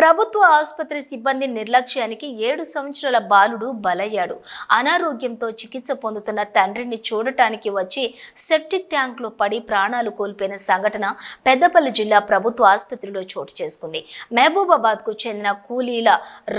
ప్రభుత్వ ఆసుపత్రి సిబ్బంది నిర్లక్ష్యానికి ఏడు సంవత్సరాల బాలుడు బలయ్యాడు. అనారోగ్యంతో చికిత్స పొందుతున్న తండ్రిని చూడటానికి వచ్చి సెప్టిక్ ట్యాంక్లో పడి ప్రాణాలు కోల్పోయిన సంఘటన పెద్దపల్లి జిల్లా ప్రభుత్వ ఆసుపత్రిలో చోటు చేసుకుంది. మహబూబాబాద్కు చెందిన కూలీల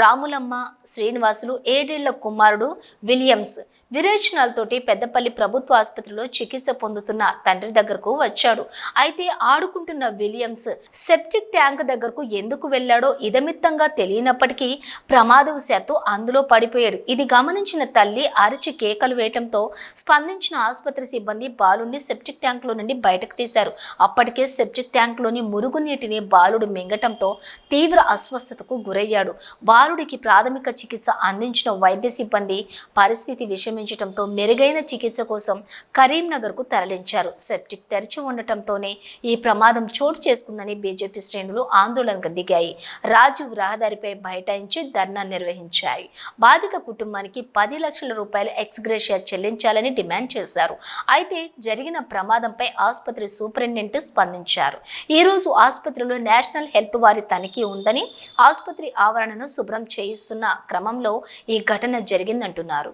రాములమ్మ శ్రీనివాసులు ఏడేళ్ళ కుమారుడు విలియమ్స్ విరేచనాలతోటి పెద్దపల్లి ప్రభుత్వ ఆసుపత్రిలో చికిత్స పొందుతున్న తండ్రి దగ్గరకు వచ్చాడు. అయితే ఆడుకుంటున్న విలియమ్స్ సెప్టిక్ ట్యాంక్ దగ్గరకు ఎందుకు వెళ్ళాడో ఇదమిత్తంగా తెలియనప్పటికీ ప్రమాదవశాత్తు అందులో పడిపోయాడు. ఇది గమనించిన తల్లి అరిచి కేకలు వేయటంతో స్పందించిన ఆసుపత్రి సిబ్బంది బాలుడిని సెప్టిక్ ట్యాంక్లో నుండి బయటకు తీశారు. అప్పటికే సెప్టిక్ ట్యాంక్లోని మురుగునీటిని బాలుడు మింగటంతో తీవ్ర అస్వస్థతకు గురయ్యాడు. బాలుడికి ప్రాథమిక చికిత్స అందించిన వైద్య సిబ్బంది పరిస్థితి విషమించడంతో మెరుగైన చికిత్స కోసం కరీంనగర్కు తరలించారు. సెప్టిక్ తెరిచి ఉండటంతోనే ఈ ప్రమాదం చోటు చేసుకుందని బీజేపీ శ్రేణులు ఆందోళనకు దిగాయి. రాజీవ్ రహదారిపై బైఠాయించి ధర్నా నిర్వహించాయి. బాధిత కుటుంబానికి పది లక్షల రూపాయలు ఎక్స్గ్రేషియా చెల్లించాలని డిమాండ్ చేశారు. అయితే జరిగిన ప్రమాదంపై ఆసుపత్రి సూపరింటెండెంట్ స్పందించారు. ఈరోజు ఆసుపత్రిలో నేషనల్ హెల్త్ వారి తనిఖీ ఉందని ఆసుపత్రి ఆవరణను శుభ్రం చేయిస్తున్న క్రమంలో ఈ ఘటన జరిగిందంటున్నారు.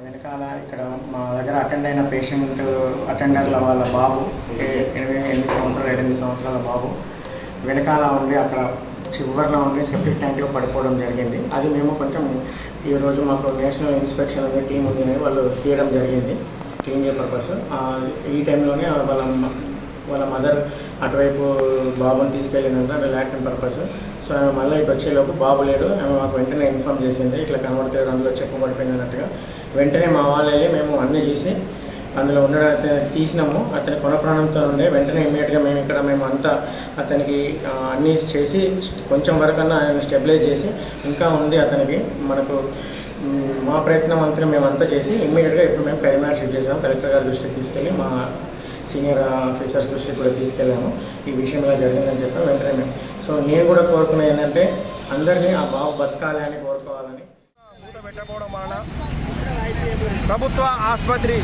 వెనకాల ఇక్కడ మా దగ్గర అటెండ్ అయిన పేషెంట్ అటెండర్ల వాళ్ళ బాబు ఎనిమిది ఎనిమిది సంవత్సరాలు ఎనిమిది సంవత్సరాల బాబు. వెనకాల ఉండి అక్కడ చివరిలో ఉండి సెప్టిక్ ట్యాంక్లో పడిపోవడం జరిగింది. అది మేము కొంచెం ఈరోజు మాకు నేషనల్ ఇన్స్పెక్షన్ అనే టీం ఉంది అని వాళ్ళు తీయడం జరిగింది. క్లీన్ పర్పస్ ఈ టైంలోనే వాళ్ళ వాళ్ళ మదర్ అటువైపు బాబుని తీసుకెళ్ళినంత రిలాక్టింగ్ పర్పస్. సో ఆమె మళ్ళీ ఇటు వచ్చేలోపు బాబు లేడు. ఆమె మాకు వెంటనే ఇన్ఫామ్ చేసింది. ఇట్లా కనబడుతుంది అందులో చెప్పబడిపోయింది అన్నట్టుగా వెంటనే మా వాళ్ళు మేము అన్నీ చేసి అందులో ఉన్న తీసినాము. అతని కొన ప్రాణంతో ఉండే వెంటనే ఇమ్మీడియట్గా మేము ఇక్కడ మేము అంతా అతనికి అన్నీ చేసి కొంచెం వరకన్నా ఆయన స్టెబిలైజ్ చేసి ఇంకా ఉంది అతనికి. మనకు మా ప్రయత్నం అంతా మేమంతా చేసి ఇమ్మీడియట్గా ఇప్పుడు మేము కరీంనగర్ షిఫ్ట్ చేసాము. కలెక్టర్ గారి దృష్టికి తీసుకెళ్ళి మా సీనియర్ ఆఫీసర్స్ దృష్టికి కూడా తీసుకెళ్ళాము. ఈ విషయం ఇలా జరిగిందని చెప్పి వెంటనే మేము. సో నేను కూడా కోరుకున్నది ఏంటంటే అందరినీ ఆ బాబు బతకాలి అని కోరుకోవాలని. పెట్టకపోవడం వలన ప్రభుత్వ ఆసుపత్రి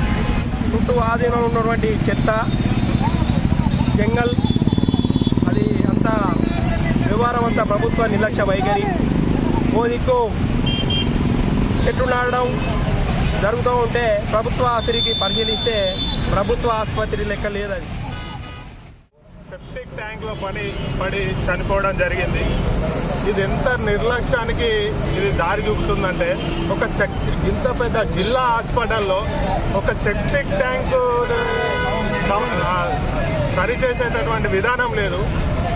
చుట్టూ ఆధీనంలో ఉన్నటువంటి చెత్త జంగల్ అది అంతా వ్యవహారం అంతా ప్రభుత్వ నిర్లక్ష్య వైఖరి. ఓ దిక్కు చెట్లు నాటడం జరుగుతూ ఉంటే ప్రభుత్వ ఆసుపత్రికి పరిశీలిస్తే ప్రభుత్వ ఆసుపత్రి లెక్క లేదని. సెప్టిక్ ట్యాంక్లో పని పడి చనిపోవడం జరిగింది. ఇది ఎంత నిర్లక్ష్యానికి ఇది దారి చూపుతుందంటే ఒక సెక్ ఇంత పెద్ద జిల్లా హాస్పిటల్లో ఒక సెప్టిక్ ట్యాంక్ సరిచేసేటటువంటి విధానం లేదు.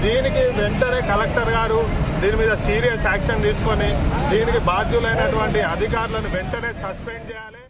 దీనికి వెంటనే కలెక్టర్ గారు దీని మీద సీరియస్ యాక్షన్ తీసుకొని దీనికి బాధ్యులైనటువంటి అధికారులను వెంటనే సస్పెండ్ చేయాలి.